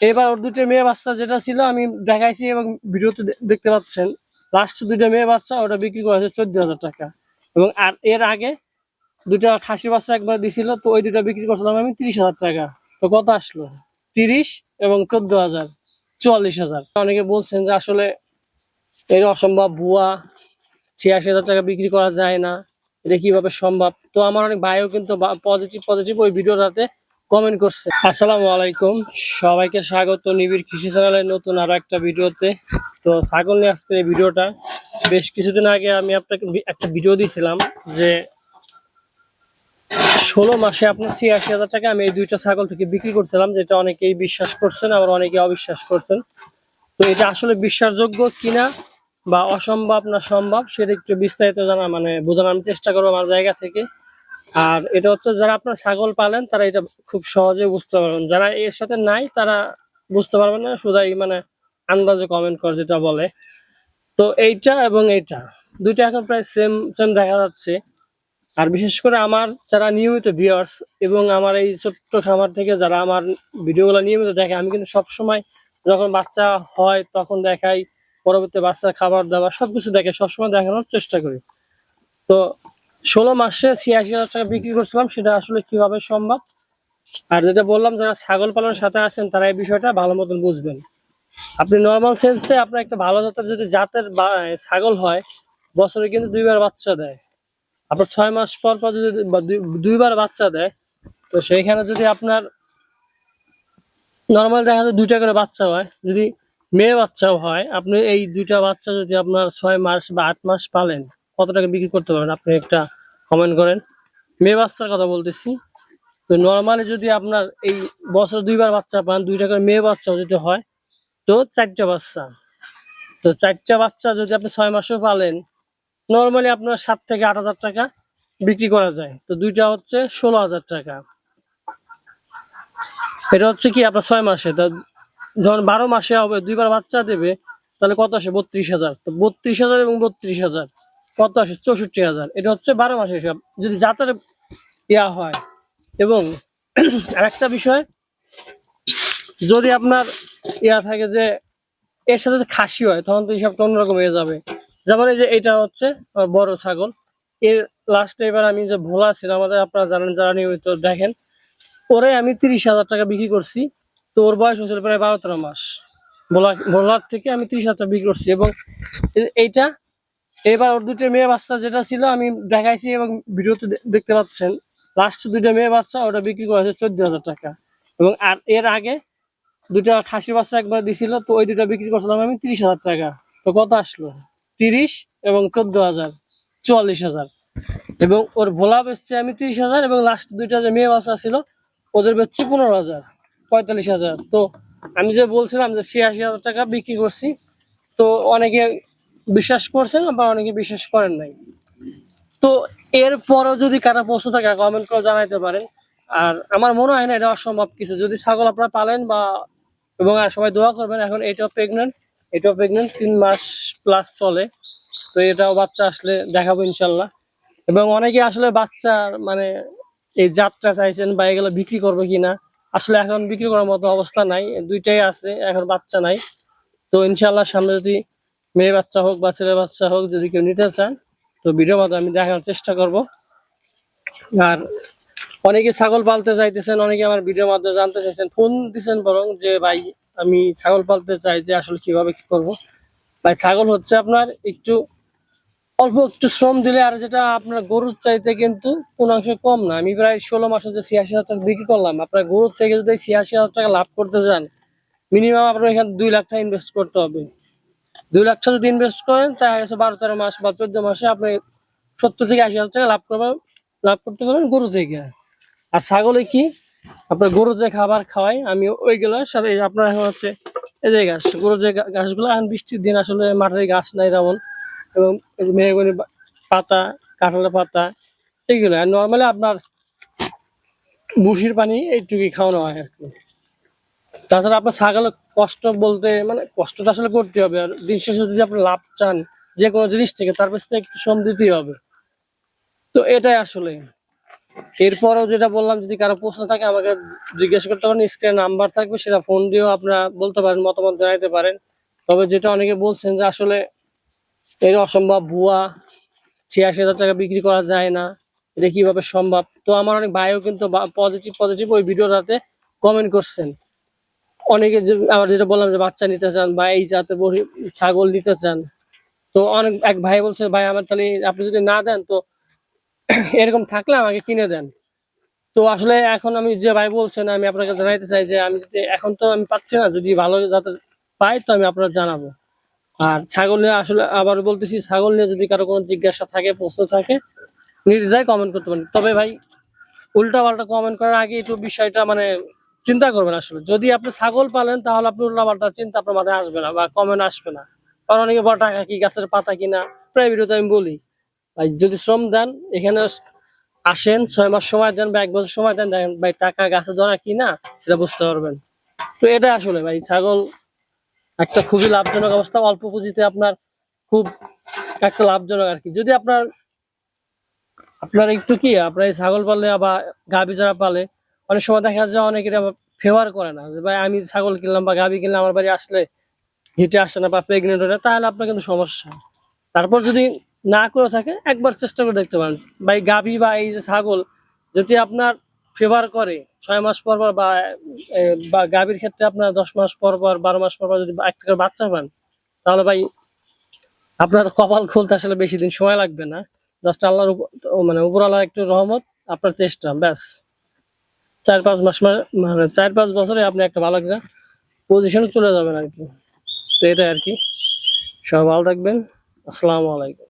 এবার ওর দুটো মেয়ে বাচ্চা যেটা ছিল, আমি দেখাইছি এবং ভিডিওতে দেখতে পাচ্ছেন। লাস্ট দুটো মেয়ে বাচ্চা, ওটা বিক্রি করা হয়েছে চোদ্দ হাজার টাকা। এবং আর এর আগে দুটা খাসি বাচ্চা একবার দিছিল, তো ওই দুটা বিক্রি করছিলাম আমি তিরিশ হাজার টাকা। তো কত আসলো? তিরিশ এবং চোদ্দ হাজার, চুয়াল্লিশ হাজার। অনেকে বলছেন যে আসলে এর অসম্ভব, ভুয়া, ছিয়াশি হাজার টাকা বিক্রি করা যায় না। এটা কীভাবে সম্ভব? তো আমার অনেক ভাইও কিন্তু পজিটিভ পজিটিভ ওই ভিডিওটাতে কমেন্ট করছে। আসসালামু আলাইকুম। সবাইকে স্বাগত নিবিড় কৃষি চ্যানেলের নতুন আরও একটা ভিডিওতে। তো ছাগল নিয়ে আজকের এই ভিডিওটা, বেশ কিছুদিন আগে আমি আপনাকে একটা ভিডিও দিয়েছিলাম যে ষোলো মাসে আপনার ছিয়াশি হাজার টাকা আমি এই দুইটা ছাগল থেকে বিক্রি করছিলাম, যেটা অনেকেই বিশ্বাস করছেন, আবার অনেকে অবিশ্বাস করছেন। তো এটা আসলে বিশ্বাসযোগ্য কিনা বা অসম্ভব না সম্ভব, সেটা একটু বিস্তারিত জানা মানে বোঝানোর আমি চেষ্টা করব আমার জায়গা থেকে। আর এটা হচ্ছে যারা আপনার ছাগল পালেন, তারা এটা খুব সহজে বুঝতে পারবেন। যারা এর সাথে নাই, তারা বুঝতে পারবেন না শুধাই মানে আন্দাজে কমেন্ট করে যেটা বলে। তো এইটা এবং এইটা, দুইটা এখন প্রায় সেম সেম দেখা যাচ্ছে। আর বিশেষ করে আমার যারা নিয়মিত ভিউয়ার্স এবং আমার এই ছোট্ট খামার থেকে যারা আমার ভিডিওগুলো নিয়মিত দেখে, আমি কিন্তু সব সময় যখন বাচ্চা হয় তখন দেখাই, পরবর্তী বাচ্চার খাবার দাবার সবকিছু দেখে, সবসময় দেখানোর চেষ্টা করি। তো ষোলো মাসে ছিয়াশি হাজার টাকা বিক্রি করছিলাম, সেটা আসলে কীভাবে সম্ভব? আর যেটা বললাম, যারা ছাগল পালনের সাথে আছেন, তারা এই বিষয়টা ভালো মতন বুঝবেন। আপনি নর্মাল সেন্সে আপনার একটা ভালো জাতের যদি জাতের ছাগল হয়, বছরে কিন্তু দুইবার বাচ্চা দেয়। আপনার ছয় মাস পর পর যদি দুইবার বাচ্চা দেয়, তো সেইখানে যদি আপনার নর্মাল দেখা যায় দুইটা করে বাচ্চা হয়, যদি মেয়ে বাচ্চাও হয়, আপনি এই দুইটা বাচ্চা যদি আপনার ছয় মাস বা আট মাস পালেন কত টাকা বিক্রি করতে পারবেন? আপনি একটা কমেন্ট করেন। মেয়ে বাচ্চার কথা বলতেছি। তো নর্মালি যদি আপনার এই বছর দুইবার বাচ্চা পান, দুইটা করে মেয়ে বাচ্চাও যদি হয়, তো চারটা বাচ্চা। তো চারটা বাচ্চা যদি আপনি ছয় মাসেও পালেন নর্মালি আপনার সাত থেকে আট হাজার টাকা বিক্রি করা যায়। তো দুইটা হচ্ছে ষোলো হাজার টাকা। এটা হচ্ছে কি? আপনার ছয় মাসে। তা যখন বারো মাসে হবে, দুইবার বাচ্চা দেবে, তাহলে কত আসে? বত্রিশ হাজার। তো বত্রিশ হাজার এবং বত্রিশ হাজার। আসে চৌষট্টি হাজার। এটা হচ্ছে বারো মাসে হিসাব। যদি জাতের ইয়া হয়, এবং আরেকটা বিষয়, যদি আপনার ইয়া থাকে যে, এর সাথে খাসি হয়, তখন তো হিসাবটা অন্যরকম হয়ে যাবে। যেমন এই যে এটা হচ্ছে বড় ছাগল। এর লাস্টে এবার আমি যে ভোলা ছিল আমাদের আপনারা জানেন, যারা নিয়মিত দেখেন, ওরে আমি তিরিশ হাজার টাকা বিক্রি করছি। তো ওর বয়স হয়েছিল প্রায় বারো তেরো মাস। ভোলা, ভোলার থেকে আমি তিরিশ হাজার টাকা বিক্রি করছি, এবং এইটা এবার ওর দুটো মেয়ে বাচ্চা যেটা ছিল, আমি দেখাইছি এবং ভিডিওতে দেখতে পাচ্ছেন। লাস্ট দুটো মেয়ে বাচ্চা, ওটা বিক্রি করা হয়েছে চোদ্দ হাজার টাকা। এবং আর এর আগে দুটা খাসি বাচ্চা একবার দিছিল, তো ওই দুটা বিক্রি করছিলাম আমি তিরিশ হাজার টাকা। তো কত আসলো? তিরিশ এবং চোদ্দ হাজার, চুয়াল্লিশ হাজার। এবং ওর ভোলা বেচছে আমি তিরিশ হাজার এবং লাস্ট দুইটা যে মেয়ে বাচ্চা ছিল, ওদের বেচছি পনেরো হাজার, পঁয়তাল্লিশ হাজার। তো আমি যে বলছিলাম যে ছিয়াশি হাজার টাকা বিক্রি করছি, তো অনেকে বিশ্বাস করছেন আবার অনেকে বিশ্বাস করেন নাই। তো এরপরও যদি কারও প্রশ্ন থাকে কমেন্ট করে জানাইতে পারেন। আর আমার মনে হয় না এটা অসম্ভব কিছু। যদি ছাগল আপনারা পালেন বা এবং আর সবাই দোয়া করবেন, এখন এটাও প্রেগনেন্ট এটাও প্রেগনেন্ট তিন মাস প্লাস চলে। তো এটাও বাচ্চা আসলে দেখাবো ইনশাল্লাহ। এবং অনেকে আসলে বাচ্চার মানে এই যাত্রা চাইছেন বা এগুলো বিক্রি করবে কিনা। আসলে এখন বিক্রি করার মতো অবস্থা নাই। দুইটাই আছে, এখন বাচ্চা নাই। তো ইনশাল্লাহ সামনে যদি মেয়ে বাচ্চা হোক বা ছেলে বাচ্চা হোক, যদি কেউ নিতে চান, তো ভিডিওর মাধ্যমে আমি দেখানোর চেষ্টা করব। আর অনেকে ছাগল পালতে চাইতেছেন, অনেকে আমার ভিডিওর মাধ্যমে জানতে চাইছেন, ফোন দিছেন বরং যে, ভাই, আমি ছাগল পালতে চাই, যে আসলে কীভাবে কি করব? ভাই, ছাগল হচ্ছে আপনার একটু অল্প একটু শ্রম দিলে, আর যেটা আপনার গরুর চাইতে কিন্তু কোন অংশে কম না। আমি প্রায় ষোলো মাসে যে ছিয়াশি হাজার টাকা বিক্রি করলাম, আপনার গরুর থেকে যদি ছিয়াশি হাজার টাকা লাভ করতে চান মিনিমাম আপনার এখানে দুই লাখ টাকা ইনভেস্ট করতে হবে। দুই লাখ যদি ইনভেস্ট করেন তা গেছে বারো, তেরো মাস বা চোদ্দ মাসে আপনি সত্তর থেকে আশি হাজার টাকা লাভ করবেন লাভ করতে পারবেন গরু থেকে। আর ছাগলে কি? আপনার গরু যে খাবার খাওয়াই, আমি ওইগুলোর সাথে আপনার এখন হচ্ছে এই যে গাছ গরু যে গা- ঘাসগুলো, এখন বৃষ্টির দিন আসলে মাঠের গাছ নাই তেমন। এবং মেহগনি পাতা কাঁঠালের পাতা, এইগুলো। আর নর্মালি আপনার বুসির পানি এইটুকুই খাওয়ানো হয় আর কি। তাছাড়া আপনার ছাগলের কষ্ট বলতে মানে কষ্টটা আসলে করতে হবে। আর দিন শেষে যদি আপনি লাভ চান যে কোনো জিনিস থেকে, তার পেছনে একটু শ্রম দিতেই হবে। তো এটাই আসলে। এরপরেও যেটা বললাম, যদি কারও প্রশ্ন থাকে, আমাকে জিজ্ঞেস করতে পারেন। স্ক্রিনে নাম্বার থাকবে, সেটা ফোন দিয়েও আপনারা বলতে পারেন, মতামত জানাইতে পারেন। তবে যেটা অনেকে বলছেন যে আসলে এর অসম্ভব ভুয়া, ছিয়াশি হাজার টাকা বিক্রি করা যায় না, এটা কীভাবে সম্ভব? তো আমার অনেক ভাইও কিন্তু পজিটিভ পজিটিভ ওই ভিডিওটাতে কমেন্ট করছেন। অনেকে যে আবার যেটা বললাম যে বাচ্চা নিতে চান বা এই জাতের বহি- ছাগল নিতে চান, তো অনেক এক ভাই বলছে, ভাই, আমার তাহলে আপনি যদি না দেন, তো এরকম থাকলে আমাকে কিনে দেন। তো আসলে এখন আমি যে ভাই বলছেন, আমি আপনাকে জানাইতে চাই যে আমি যদি এখন তো আমি পাচ্ছি না, যদি ভালো যাতে পাই, তো আমি আপনার জানাব। আর ছাগল নিয়ে আসলে আবার বলতেছি, ছাগল নিয়ে যদি কারও কোনো জিজ্ঞাসা থাকে, প্রশ্ন থাকে, নির্দ্বিধায় কমেন্ট করতে পারেন। তবে ভাই উল্টা পাল্টা কমেন্ট করার আগে একটু বিষয়টা মানে চিন্তা করবেন আসলে। যদি আপনি ছাগল পালেন, তাহলে আপনি উল্টা পাল্টা চিন্তা আপনার মাথায় আসবে না বা কমেন্ট আসবে না। কারণ অনেকে বড় টাকা কি, গাছের পাতা কিনা ভিডিওতে আমি বলি। ভাই, যদি শ্রম দেন, এখানে আসেন, ছয় মাস সময় দেন বা এক বছর সময় দেন, দেখেন ভাই, টাকা, গাছে ধরা কি না সেটা বুঝতে পারবেন। তো এটা আসলে ভাই, ছাগল একটা খুবই লাভজনক অবস্থা, অল্প পুঁজিতে আপনার খুব একটা লাভজনক আর কি। যদি আপনার আপনার একটু কি, আপনার এই ছাগল পালে বা গাভী যারা পালে অনেক সময় দেখা যায় অনেকে ফেভার করে না। যে ভাই, আমি ছাগল কিনলাম বা গাভী কিনলাম, আমার বাড়ি আসলে হিটে আসছে না বা প্রেগনেন্ট হয় না তাহলে আপনার কিন্তু সমস্যা। তারপর যদি না করে থাকে, একবার চেষ্টা করে দেখতে পারেন। ভাই গাভী বা এই যে ছাগল, যদি আপনার ফেভার করে, ছয় মাস পর পর বা গাভীর ক্ষেত্রে আপনার দশ মাস পর পর, বারো মাস পর পর যদি একটা করে বাচ্চা পান, তাহলে ভাই, আপনার কপাল খুলতে আসলে বেশি দিন সময় লাগবে না। জাস্ট আল্লাহর মানে উপরওয়ালার একটু রহমত, আপনার চেষ্টা, ব্যাস। চার পাঁচ মাস মানে চার পাঁচ বছরে আপনি একটা ভালো একটা পজিশনে চলে যাবেন আর কি। তো এটাই আর কি। সবাই ভালো থাকবেন। আসসালামু আলাইকুম।